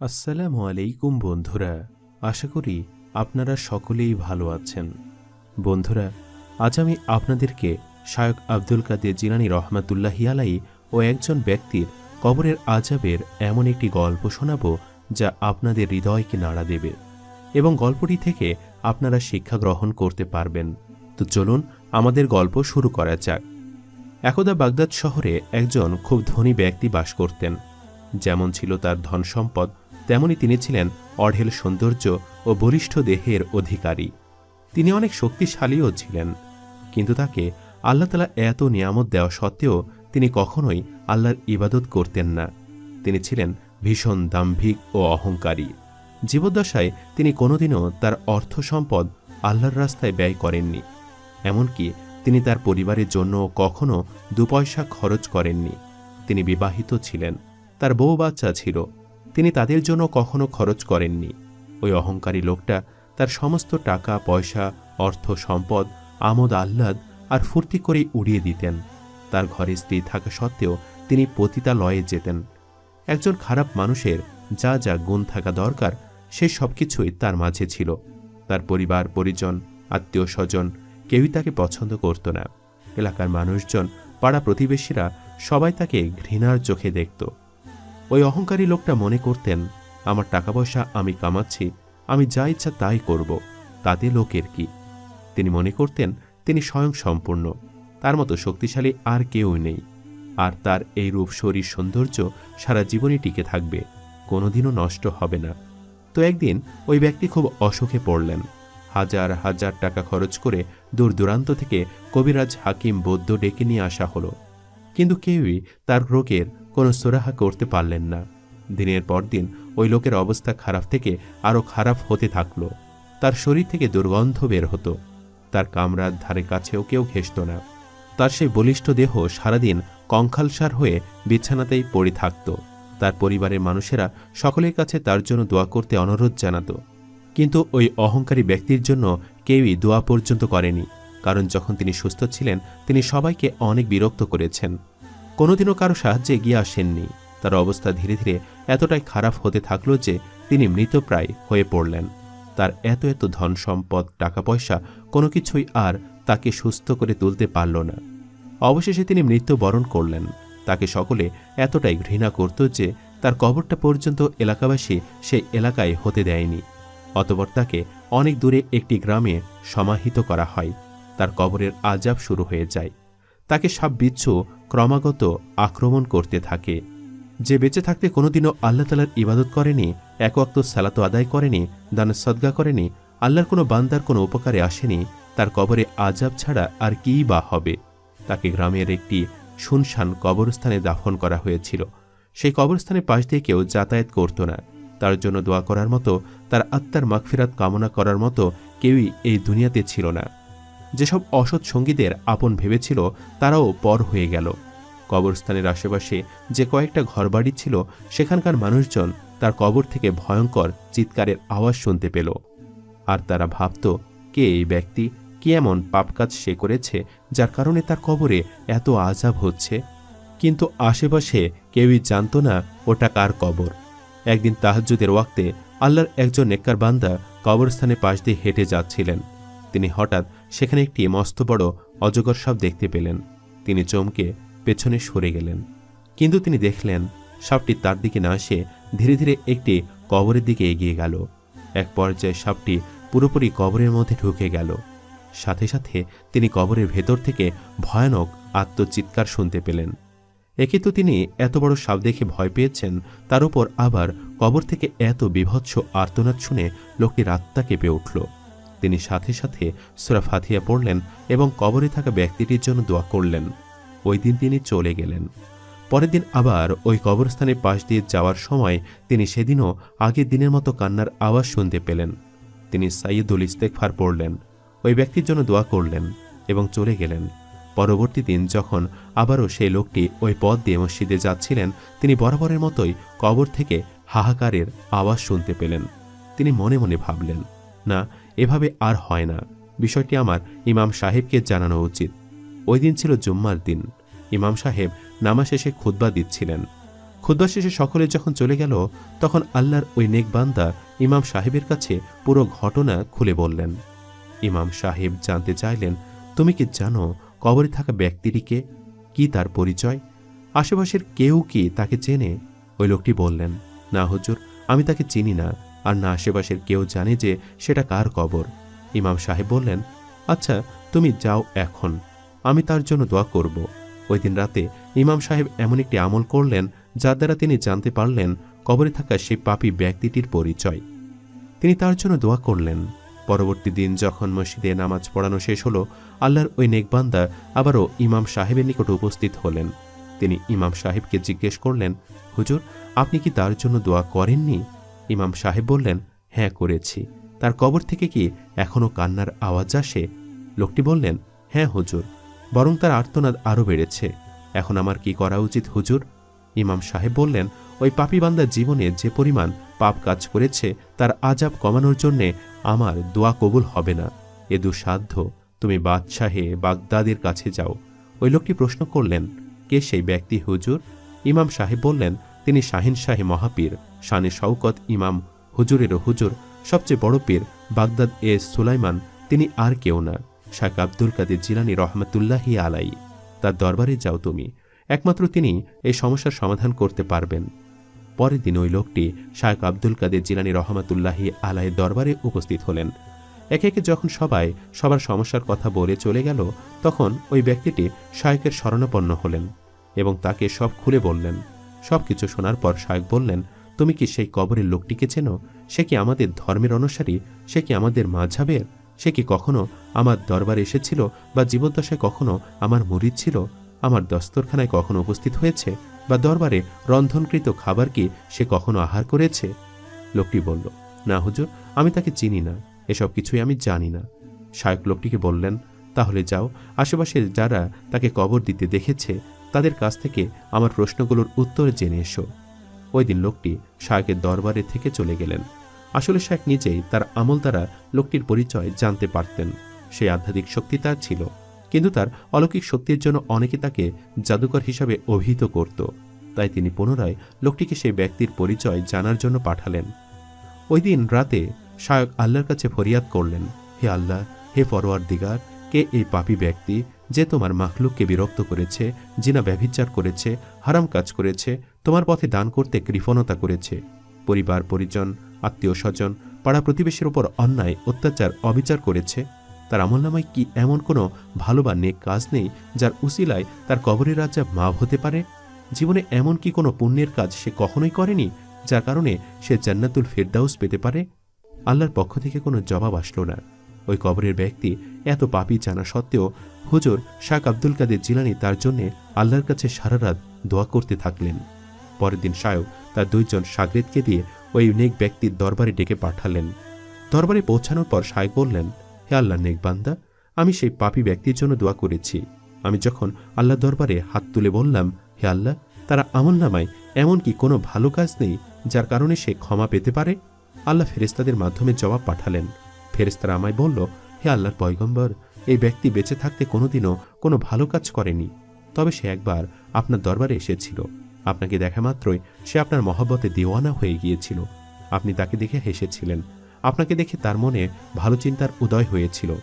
আসসালামু আলাইকুম বন্ধুরা, আশা করি আপনারা সকলেই ভালো আছেন। বন্ধুরা, আজ আমি আপনাদেরকে শায়ক আব্দুল কাদের জিলানি রহমাতুল্লাহি আলাই ও একজন ব্যক্তির কবরের আজাবের এমন একটি গল্প শোনাব যা আপনাদের হৃদয়কে নাড়া দেবে এবং গল্পটি থেকে আপনারা শিক্ষা গ্রহণ করতে পারবেন। তো চলুন আমাদের গল্প শুরু করা যাক। একদা বাগদাদ শহরে একজন খুব ধনী ব্যক্তি বাস করতেন। যেমন ছিল তার ধন সম্পদ তেমনি তিনি ছিলেন অঢেল সৌন্দর্য ও বলিষ্ঠ দেহের অধিকারী। তিনি অনেক শক্তিশালীও ছিলেন, কিন্তু তাকে আল্লাহ তালা এত নিয়ামত দেওয়া সত্ত্বেও তিনি কখনোই আল্লাহর ইবাদত করতেন না। তিনি ছিলেন ভীষণ দাম্ভিক ও অহংকারী। জীবদ্দশায় তিনি কোনোদিনও তার অর্থ সম্পদ আল্লাহর রাস্তায় ব্যয় করেননি, এমনকি তিনি তার পরিবারের জন্য কখনো দু পয়সা খরচ করেননি। তিনি বিবাহিত ছিলেন, তার বউ বাচ্চা ছিল তিনি তাদের জন্য কখনো খরচ করেননি। ওই অহংকারী লোকটা তার সমস্ত টাকা, পয়সা, অর্থ, সম্পদ, আমোদ, আহ্লাদ আর ফুর্তি করে উড়িয়ে দিতেন। তার ঘরে স্ত্রী থাকা সত্ত্বেও তিনি পতিতালয়ে যেতেন। একজন খারাপ মানুষের যা যা গুণ থাকা দরকার, সে সব কিছুই তার মাঝে ছিল। তার পরিবার, পরিজন আত্মীয় স্বজন কেউই তাকে পছন্দ করত না। এলাকার মানুষজন, পাড়া প্রতিবেশীরা সবাই তাকে ঘৃণার চোখে দেখত। ওই অহংকারী লোকটা মনে করতেন, আমার টাকা পয়সা আমি কামাচ্ছি, আমি যা ইচ্ছা তাই করব, তাতে লোকের কি? তিনি মনে করতেন, তিনি স্বয়ং সম্পূর্ণ, তার মতো শক্তিশালী আর কেউ নেই, আর তার এই রূপ শরীর সৌন্দর্য সারা জীবনই টিকে থাকবে, কোনোদিনও নষ্ট হবে না। তো একদিন ওই ব্যক্তি খুব অসুখে পড়লেন, হাজার হাজার টাকা খরচ করে দূর দূরান্ত থেকে কবিরাজ হাকিম বৌদ্ধ ডেকে নিয়ে আসা হলো। কিন্তু কেউই তার রোগের কোনো সুরাহা করতে পারলেন না। দিনের পর দিন ওই লোকের অবস্থা খারাপ থেকে আরও খারাপ হতে থাকল। তার শরীর থেকে দুর্গন্ধ বের হতো। তার কামরার ধারে কাছেও কেউ ঘেসত না। তার সেই বলিষ্ঠ দেহ সারাদিন কঙ্কালসার হয়ে বিছানাতেই পড়ে থাকত। তার পরিবারের মানুষেরা সকলের কাছে তার জন্য দোয়া করতে অনুরোধ জানাত। কিন্তু ওই অহংকারী ব্যক্তির জন্য কেউই দোয়া পর্যন্ত করেনি। কারণ যখন তিনি সুস্থ ছিলেন, তিনি সবাইকে অনেক বিরক্ত করেছেন। কোনোদিনও কারও সাহায্যে এগিয়ে আসেননি। তার অবস্থা ধীরে ধীরে এতটাই খারাপ হতে থাকল যে তিনি মৃতপ্রায় হয়ে পড়লেন। তার এত এত ধন সম্পদ টাকা পয়সা কোনো কিছুই আর তাকে সুস্থ করে তুলতে পারল না। অবশেষে তিনি মৃত্যুবরণ করলেন। তাকে সকলে এতটাই ঘৃণা করত যে তার কবরটা পর্যন্ত এলাকাবাসী সেই এলাকায় হতে দেয়নি। অতপর তাকে অনেক দূরে একটি গ্রামে সমাহিত করা হয়। তার কবরের আজাব শুরু হয়ে যায়। তাকে সাপ বিচ্ছু ক্রমাগত আক্রমণ করতে থাকে। যে বেঁচে থাকতে কোনোদিনও আল্লাহ তালার ইবাদত করেনি, এক অক্ত সালাতো আদায় করেনি দান সদ্গা করেনি, আল্লাহর কোনো বান্দার কোনো উপকারে আসেনি, তার কবরে আজাব ছাড়া আর কীই বা হবে? তাকে গ্রামের একটি শুনশান কবরস্থানে দাফন করা হয়েছিল। সেই কবরস্থানে পাশ দিয়ে কেউ যাতায়াত করত না। তার জন্য দোয়া করার মতো, তার আত্মার মাগফিরাত কামনা করার মতো কেউই এই দুনিয়াতে ছিল না। যেসব অসৎ সঙ্গীদের আপন ভেবেছিল, তারাও পর হয়ে গেল। কবরস্থানের আশেপাশে যে কয়েকটা ঘরবাড়ি ছিল, সেখানকার মানুষজন তার কবর থেকে ভয়ঙ্কর চিৎকারের আওয়াজ শুনতে পেল। আর তারা ভাবত, কে এই ব্যক্তি? কি এমন পাপ কাজ সে করেছে, যার কারণে তার কবরে এত আজাব হচ্ছে? কিন্তু আশেপাশে কেউই জানত না, ওটা কার কবর। একদিন তাহাজ্জুদের ওয়াক্তে আল্লাহর একজন নেককার বান্দা কবরস্থানে পাশ দিয়ে হেঁটে যাচ্ছিলেন। তিনি হঠাৎ সেখানে একটি মস্ত বড় অজগর সাপ দেখতে পেলেন। তিনি চমকে পেছনে সরে গেলেন। কিন্তু তিনি দেখলেন, সাপটি তার দিকে না এসে ধীরে ধীরে একটি কবরের দিকে এগিয়ে গেল। এক পর্যায়ে সাপটি পুরোপুরি কবরের মধ্যে ঢুকে গেল। সাথে সাথে তিনি কবরের ভেতর থেকে ভয়ানক আত্মচিৎকার শুনতে পেলেন। একে তো তিনি এত বড় সাপ দেখে ভয় পেয়েছেন, তার উপর আবার কবর থেকে এত বিভৎস আর্তনাদ শুনে লোকটির আত্মা কেঁপে উঠল। তিনি সাথে সাথে সুরা ফাথিয়া পড়লেন এবং কবরে থাকা ব্যক্তিটির জন্য দোয়া করলেন। ওই দিন তিনি চলে গেলেন। পরের দিন আবার ওই কবরস্থানের পাশ দিয়ে যাওয়ার সময় তিনি সেদিনও আগের দিনের মতো কান্নার আওয়াজ শুনতে পেলেন। তিনি সাইয়দুল ইস্তেকফার পড়লেন। ওই ব্যক্তির জন্য দোয়া করলেন এবং চলে গেলেন। পরবর্তী দিন যখন আবারও সেই লোকটি ওই পথ দিয়ে মসজিদে যাচ্ছিলেন, তিনি বরাবরের মতোই কবর থেকে হাহাকারের আওয়াজ শুনতে পেলেন। তিনি মনে মনে ভাবলেন না, এভাবে আর হয় না। বিষয়টি আমার ইমাম সাহেবকে জানানো উচিত। ওই দিন ছিল জুম্মার দিন। ইমাম সাহেব নামা শেষে খুদ্া দিচ্ছিলেন। খুদ্া শেষে সকলে যখন চলে গেল, তখন আল্লাহর ওই নেক বান্দা ইমাম সাহেবের কাছে পুরো ঘটনা খুলে বললেন। ইমাম সাহেব জানতে চাইলেন, তুমি কি জানো কবরে থাকা ব্যক্তিটিকে কি তার পরিচয়? আশেপাশের কেউ কি তাকে চেনে? ওই লোকটি বললেন, না হুজুর, আমি তাকে চিনি না। আর না আশেপাশের কেউ জানে যে সেটা কার কবর। ইমাম সাহেব বললেন আচ্ছা তুমি যাও এখন। আমি তার জন্য দোয়া করব। ওই দিন রাতে ইমাম সাহেব এমন একটি আমল করলেন, যার দ্বারা তিনি জানতে পারলেন কবরে থাকা সেই পাপী ব্যক্তিটির পরিচয়। তিনি তার জন্য দোয়া করলেন। পরবর্তী দিন যখন মসজিদে নামাজ পড়ানো শেষ হলো, আল্লাহর ওই নেকবান্দা আবারও ইমাম সাহেবের নিকট উপস্থিত হলেন। তিনি ইমাম সাহেবকে জিজ্ঞেস করলেন, হুজুর, আপনি কি তার জন্য দোয়া করেননি? ইমাম সাহেব বললেন হ্যাঁ করেছি। তার কবর থেকে কি এখনও কান্নার আওয়াজ আসে? লোকটি বললেন হ্যাঁ হুজুর। বরং তার আর্তনাদ আরও বেড়েছে। এখন আমার কি করা উচিত, হুজুর? ইমাম সাহেব বললেন, ওই পাপি বান্দার জীবনে যে পরিমাণ পাপ কাজ করেছে, তার আজাব কমানোর জন্যে আমার দোয়া কবুল হবে না। এ দুঃসাধ্য। তুমি বাদশাহে বাগদাদের কাছে যাও। ওই লোকটি প্রশ্ন করলেন, কে সেই ব্যক্তি, হুজুর? ইমাম সাহেব বললেন তিনি শাহিন শাহে মহাপীর, শানে শওকত ইমাম হুজুরেরও হুজুর, সবচেয়ে বড় পীর বাগদাদ এ সুলাইমান, তিনি আর কেউ না। শাক আব্দুল কাদের জিলানি রহমতুল্লাহি আলাই তার দরবারে যাও তুমি। একমাত্র তিনি এই সমস্যার সমাধান করতে পারবেন। পরের দিন ওই লোকটি শায়ক আব্দুল কাদের জিলানি রহমাতুল্লাহি আলাইয়ের দরবারে উপস্থিত হলেন। একে একে যখন সবাই সবার সমস্যার কথা বলে চলে গেল, তখন ওই ব্যক্তিটি শায়কের শরণাপন্ন হলেন এবং তাকে সব খুলে বললেন সব কিছু শোনার পর শায়ক বললেন, তুমি কি সেই কবরের লোকটিকে চেনো? সে কি আমাদের ধর্মের অনুসারী? সে কি আমাদের মাঝাবের? সে কি কখনো আমার দরবারে এসেছিল বা জীবদ্দশায় কখনো আমার মুরিদ ছিল? আমার দস্তরখানায় কখনো উপস্থিত হয়েছে? বা দরবারে রন্ধনকৃত খাবার কি সে কখনো আহার করেছে? লোকটি বলল, না হুজুর, আমি তাকে চিনি না। এসব কিছুই আমি জানি না। শায়ক লোকটিকে বললেন, তাহলে যাও আশেপাশে যারা তাকে কবর দিতে দেখেছে তাদের কাছ থেকে আমার প্রশ্নগুলোর উত্তর জেনে এসো। ওই দিন লোকটি শায়কের দরবারে থেকে চলে গেলেন। আসলে শায়ক নিজেই তার আমল দ্বারা লোকটির পরিচয় জানতে পারতেন। সেই আধ্যাত্মিক শক্তি তার ছিল, কিন্তু তার অলৌকিক শক্তির জন্য অনেকে তাকে জাদুকর হিসাবে অভিহিত করত। তাই তিনি পুনরায় লোকটিকে সেই ব্যক্তির পরিচয় জানার জন্য পাঠালেন। ওই দিন রাতে শায়ক আল্লাহর কাছে ফরিয়াদ করলেন, হে আল্লাহ, হে ফরোয়ার দিগার কে এই পাপি ব্যক্তি যে তোমার মাখলুককে বিরক্ত করেছে, জিনা ব্যভিচার করেছে, হারাম কাজ করেছে, তোমার পথে দান করতে কৃপণতা করেছে। পরিবার, পরিজন, আত্মীয় স্বজন, পাড়া প্রতিবেশীর ওপর অন্যায়, অত্যাচার, অবিচার করেছে। তার আমলনামায় কি এমন কোনো ভালো বা নেক কাজ নেই, যার উসিলায় তার কবরের রাজা মাভ হতে পারে? জীবনে এমন কি কোনো পুণ্যের কাজ সে কখনোই করেনি, যার কারণে সে জান্নাতুল ফেরদাউস পেতে পারে? আল্লাহর পক্ষ থেকে কোনো জবাব আসলো না। ওই কবরের ব্যক্তি এত পাপি জানা সত্ত্বেও হুজুর শাক আব্দুল কাদের জিলানি তার জন্যে আল্লাহর কাছে সারা রাত দোয়া করতে থাকলেন। পরের দিন শায়ক তার দুইজন সাগরেদকে দিয়ে ওই নেক ব্যক্তির দরবারে ডেকে পাঠালেন। দরবারে পৌঁছানোর পর শায়ক বললেন, হে আল্লাহ নেক বান্দা, আমি সেই পাপী ব্যক্তির জন্য দোয়া করেছি। আমি যখন আল্লাহ দরবারে হাত তুলে বললাম, হে আল্লাহ, তারা আমল নামায় এমন কি কোনো ভালো কাজ নেই যার কারণে সে ক্ষমা পেতে পারে? আল্লাহ ফেরেস্তাদের মাধ্যমে জবাব পাঠালেন ফেরেস্তারা আমায় বলল, হে আল্লাহর পয়গম্বর, এই ব্যক্তি বেঁচে থাকতে কোনোদিনও কোনো ভালো কাজ করেনি। তবে সে একবার আপনার দরবারে এসেছিল। আপনাকে দেখা মাত্রই সে আপনার মহব্বতে দেওয়ানা হয়ে গিয়েছিল। আপনি তাকে দেখে হেসেছিলেন। আপনাকে দেখে তার মনে ভালো চিন্তার উদয় হয়েছিল।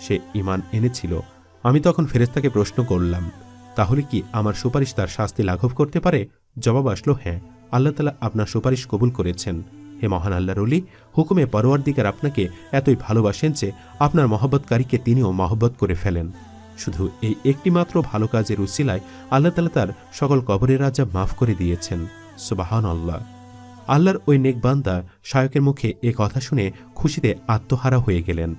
সে ইমান এনেছিল। আমি তখন ফেরেস্তাকে প্রশ্ন করলাম, তাহলে কি আমার সুপারিশ তার শাস্তি লাঘব করতে পারে? জবাব আসলো হ্যাঁ। আল্লাহ তালা আপনার সুপারিশ কবুল করেছেন। হে মহান আল্লাহর অলি হুকুমে পরোয়ার দিকার আপনাকে এতই ভালোবাসেন যে আপনার মহব্বতকারীকে তিনিও মহব্বত করে ফেলেন। শুধু এই একটি মাত্র ভালো কাজের উসিলায় আল্লাহ তালা তার সকল কবরের রাজা মাফ করে দিয়েছেন। সুবাহান আল্লাহ আল্লাহর ওই নেকবান্দা শায়কের মুখে এ কথা শুনে খুশিতে আত্মহারা হয়ে গেলেন।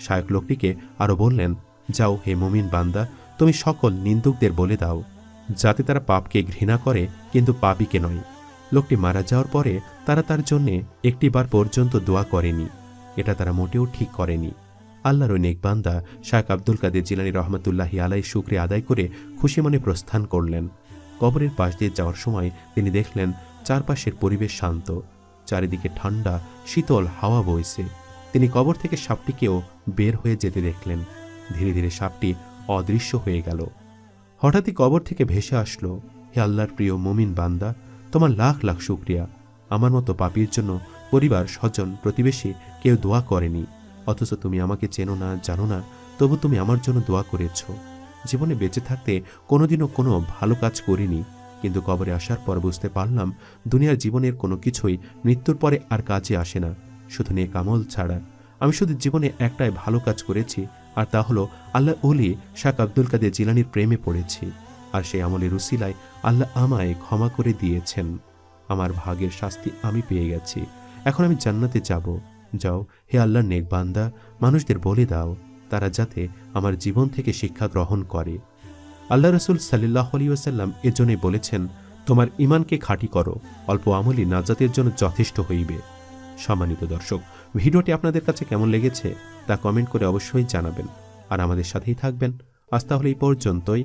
শায়ক লোকটিকে আরও বললেন, যাও হে মুমিন বান্দা, তুমি সকল নিন্দুকদের বলে দাও। যাতে তারা পাপকে ঘৃণা করে, কিন্তু পাপিকে নয়। লোকটি মারা যাওয়ার পরে তারা তার জন্যে একটিবার পর্যন্ত দোয়া করেনি। এটা তারা মোটেও ঠিক করেনি। আল্লাহর ওই নেকবান্দা শায়ক আব্দুল কাদের জিলানি রহমতুল্লাহি আলাই শুক্রে আদায় করে খুশি মনে প্রস্থান করলেন। কবরের পাশ দিয়ে যাওয়ার সময় তিনি দেখলেন চারপাশের পরিবেশ শান্ত। চারিদিকে ঠান্ডা, শীতল হাওয়া বইছে। তিনি কবর থেকে সাপটিকেও বের হয়ে যেতে দেখলেন। ধীরে ধীরে সাপটি অদৃশ্য হয়ে গেল। হঠাৎই কবর থেকে ভেসে আসলো। হে আল্লাহর প্রিয় মুমিন বান্দা তোমার লাখ লাখ শুক্রিয়া। আমার মতো পাপির জন্য পরিবার স্বজন প্রতিবেশী কেউ দোয়া করেনি। অথচ তুমি আমাকে চেনো না, জানো না, তবু তুমি আমার জন্য দোয়া করেছ। জীবনে বেঁচে থাকতে কোনোদিনও কোনো ভালো কাজ করিনি। কিন্তু কবরে আসার পর বুঝতে পারলাম, দুনিয়ার জীবনের কোনো কিছুই মৃত্যুর পরে আর কাজে আসে না। শুধু নেক আমল ছাড়া। আমি শুধু জীবনে একটাই ভালো কাজ করেছি, আর তা হলো আল্লাহ ওলি শাক আব্দুল কাদের জিলানির প্রেমে পড়েছি। আর সেই আমলের উসিলায় আল্লাহ আমায় ক্ষমা করে দিয়েছেন। আমার ভাগের শাস্তি আমি পেয়ে গেছি। এখন আমি জান্নাতে যাব। যাও, হে আল্লাহর নেক বান্দা, মানুষদের বলে দাও, তারা যাতে আমার জীবন থেকে শিক্ষা গ্রহণ করে। আল্লাহ রসুল সাল্লাহ আলী ওসাল্লাম এজন্যই বলেছেন, তোমার ইমানকে খাঁটি করো, অল্প আমলই নাজাতের জন্য যথেষ্ট হইবে। সম্মানিত দর্শক, ভিডিওটি আপনাদের কাছে কেমন লেগেছে তা কমেন্ট করে অবশ্যই জানাবেন। আর আমাদের সাথেই থাকবেন। আজ তাহলে এই পর্যন্তই।